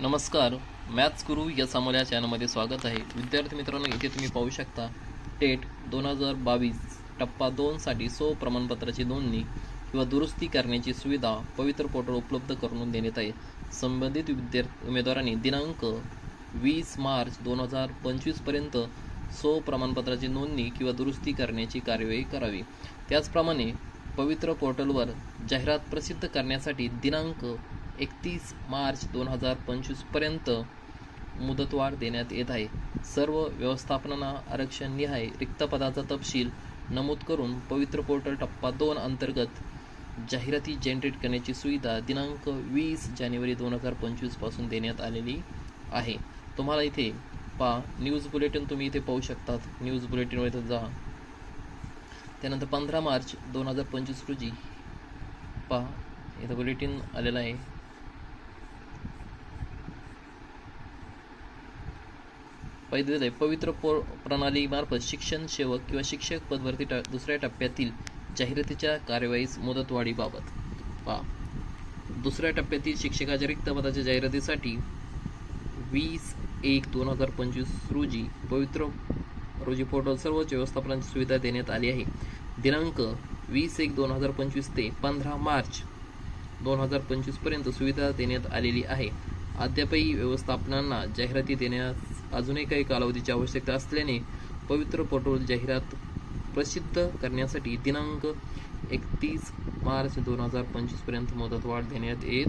नमस्कार मॅथ्स गुरु या सामोल्या चॅनलमध्ये स्वागत आहे. विद्यार्थी मित्रांनो इथे तुम्ही पाहू शकता टेट दोन हजार बावीस टप्पा दोनसाठी सो प्रमाणपत्राची नोंदणी किंवा दुरुस्ती करण्याची सुविधा पवित्र पोर्टल उपलब्ध करून देण्यात आहे. संबंधित विद्यार्थी उमेदवारांनी दिनांक वीस मार्च दोन हजार पंचवीसपर्यंत सो प्रमाणपत्राची नोंदणी किंवा दुरुस्ती करण्याची कार्यवाही करावी. त्याचप्रमाणे पवित्र पोर्टलवर जाहिरात प्रसिद्ध करण्यासाठी दिनांक एकतीस मार्च दोन हजार पंचवीसपर्यंत मुदतवाढ देण्यात येत आहे. सर्व व्यवस्थापनांना आरक्षण निहाय. रिक्त पदाचा तपशील नमूद करून पवित्र पोर्टल टप्पा दोन अंतर्गत जाहिराती जनरेट करण्याची सुविधा दिनांक वीस जानेवारी दोन हजार पंचवीसपासून देण्यात आलेली आहे. तुम्हाला इथे पा न्यूज बुलेटिन तुम्ही इथे पाहू शकतात. न्यूज बुलेटिनवर इथे जा. त्यानंतर पंधरा मार्च दोन हजार पंचवीस रोजी पहा इथं बुलेटिन आलेलं आहे. पहिले आहे पवित्र पो प्रणालीमार्फत शिक्षण सेवक किंवा शिक्षक पदभरती ट दुसऱ्या टप्प्यातील जाहिरातीच्या कार्यवाहीस मुदतवाढीबाबत पा दुसऱ्या टप्प्यातील शिक्षकाच्या रिक्त पदाच्या जाहिरातीसाठी वीस एक दोन हजार पंचवीस रोजी पवित्र रोजी पोर्टल सर्वच व्यवस्थापनाची सुविधा देण्यात आली आहे. दिनांक वीस एक दोन हजार पंचवीस ते पंधरा मार्च दोन हजार पंचवीसपर्यंत सुविधा देण्यात आलेली आहे. अद्यापही व्यवस्थापनांना जाहिराती देण्यास अजूनही काही कालावधीची आवश्यकता असल्याने पवित्र पोर्टल जाहिरात प्रसिद्ध करण्यासाठी दिनांक एकतीस मार्च दोन हजार पंचवीसपर्यंत मुदतवाढ देण्यात येत.